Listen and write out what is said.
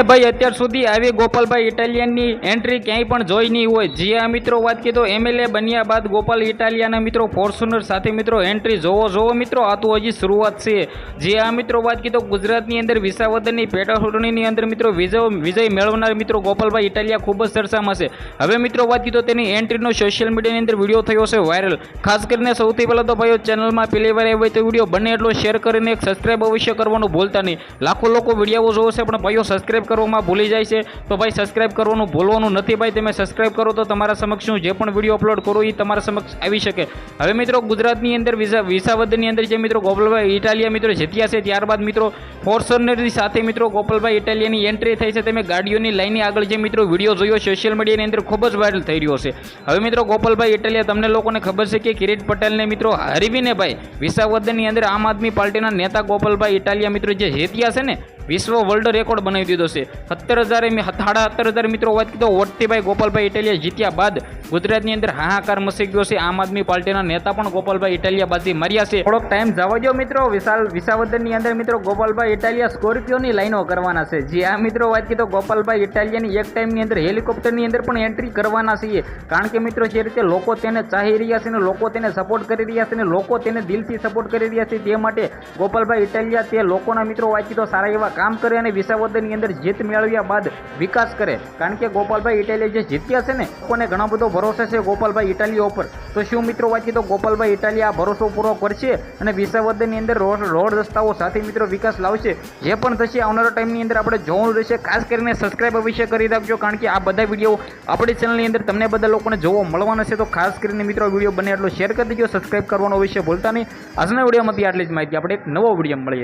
તમે ભાઈ અત્યાર સુધી આવી ગોપાલભાઈ ઇટાલિયનની એન્ટ્રી ક્યાંય પણ જોઈ નહીં હોય. જી આ મિત્રો વાત કીધો એમએલએ બન્યા બાદ ગોપાલ ઇટાલિયાના મિત્રો, ફોર્ચ્યુનર સાથે મિત્રો એન્ટ્રી જોવો જોવો મિત્રો, આ તો હજી શરૂઆત છે. જે આ મિત્રો વાત કીધો ગુજરાતની અંદર વિસાવદરની પેટા ચૂંટણીની અંદર મિત્રો વિજય વિજય મેળવનાર મિત્રો ગોપાલભાઈ ઇટાલિયા ખૂબ જ ચર્ચામાં છે. હવે મિત્રો વાત કીધો તેની એન્ટ્રીનો સોશિયલ મીડિયાની અંદર વીડિયો થયો છે વાયરલ ખાસ કરીને સૌથી પહેલાં તો ભાઈઓ ચેનલમાં પહેલી વાર આવી તો વીડિયો બને એટલો શેર કરીને એક સબસ્ક્રાઈબ અવશ્ય કરવાનું ભૂલતા નહીં. લાખો લોકો વીડિયો છે, પણ ભાઈઓ સબસ્ક્રાઈબ કરવામાં ભૂલી જાય છે. તો ભાઈ સબસ્ક્રાઈબ કરવાનું ભૂલવાનું નથી ભાઈ. તમે સબસ્ક્રાઈબ કરો તો તમારા સમક્ષ હું જે પણ વીડિયો અપલોડ કરું એ તમારા સમક્ષ આવી શકે. હવે મિત્રો ગુજરાતની અંદર વિસાવદનની અંદર જે મિત્રો ગોપાલભાઈ ઇટાલિયા મિત્રો જીત્યા છે, ત્યારબાદ મિત્રો ફોર્સનરની સાથે મિત્રો ગોપાલભાઈ ઇટાલિયાની એન્ટ્રી થઈ છે. તમે ગાડીઓની લાઈનની આગળ જે મિત્રો વીડિયો જોયો સોશિયલ મીડિયાની અંદર ખૂબ જ વાયરલ થઈ રહ્યો છે. હવે મિત્રો ગોપાલભાઈ ઇટાલિયા, તમને લોકોને ખબર છે કે કિરીટ પટેલને મિત્રો હરવીને ભાઈ વિસાવદનની અંદર આમ આદમી પાર્ટીના નેતા ગોપાલભાઈ ઇટાલિયા મિત્રો જે જીત્યા છે ને વિશ્વ વર્લ્ડ રેકોર્ડ બનાવી દીધો છે. સત્તર હજાર સાડા સત્તર હજાર મિત્રો વાત કીધો વટતીભાઈ ગોપાલભાઈ ઇટાલિયા જીત્યા બાદ ગુજરાતની અંદર હાહાકાર મસી ગયો છે. આમ આદમી પાર્ટીના નેતા પણ ગોપાલભાઈ ઇટાલિયા બાજી માર્યા છે. થોડોક ટાઈમ જવા દો મિત્રો. વિશાલ વિસાવદરની અંદર મિત્રો ગોપાલભાઈ ઇટાલિયા સ્કોર્પિયોની લાઈનો કરવાના છે. જે આ મિત્રો, વાત કીધો ગોપાલભાઈ ઇટાલિયાની એક ટાઈમની અંદર હેલિકોપ્ટરની અંદર પણ એન્ટ્રી કરવાના છીએ. કારણ કે મિત્રો જે રીતે લોકો તેને ચાહી રહ્યા છે ને લોકો તેને સપોર્ટ કરી રહ્યા છે ને લોકો તેને દિલથી સપોર્ટ કરી રહ્યા છે તે માટે ગોપાલભાઈ ઇટાલિયા તે લોકોના મિત્રો, વાત કીધો સારા એવા કામ કરે અને વિસાવદરની અંદર જીત મેળવ્યા બાદ વિકાસ કરે. કારણ કે ગોપાલભાઈ ઇટાલિયા જે જીત્યા છે ને લોકોને ઘણો બધો ભરોસો છે ગોપાલભાઈ ઇટાલિયા ઉપર? તો શું મિત્રો વાત તો ગોપાલભાઈ ઇટાલિયા આ ભરોસો પૂરો કરશે અને વિસાવદરની અંદર રોડ રોડ રસ્તાઓ સાથે મિત્રો વિકાસ લાવશે? જે પણ થશે આવનારા ટાઈમની અંદર આપણે જોવાનું રહેશે. ખાસ કરીને સબસ્ક્રાઇબ અવશ્ય કરી રાખજો, કારણ કે આ બધા વીડિયો આપણી ચેનલની અંદર તમને બધા લોકોને જોવા મળવાના છે. તો ખાસ કરીને મિત્રો વીડિયો બને એટલો શેર કરી દેજો. સબસ્ક્રાઇબ કરવાનો અવશ્ય ભૂલતા નહીં. આજના વિડીયોમાંથી આટલી જ માહિતી. આપણે એક નવો વીડિયો મળીએ.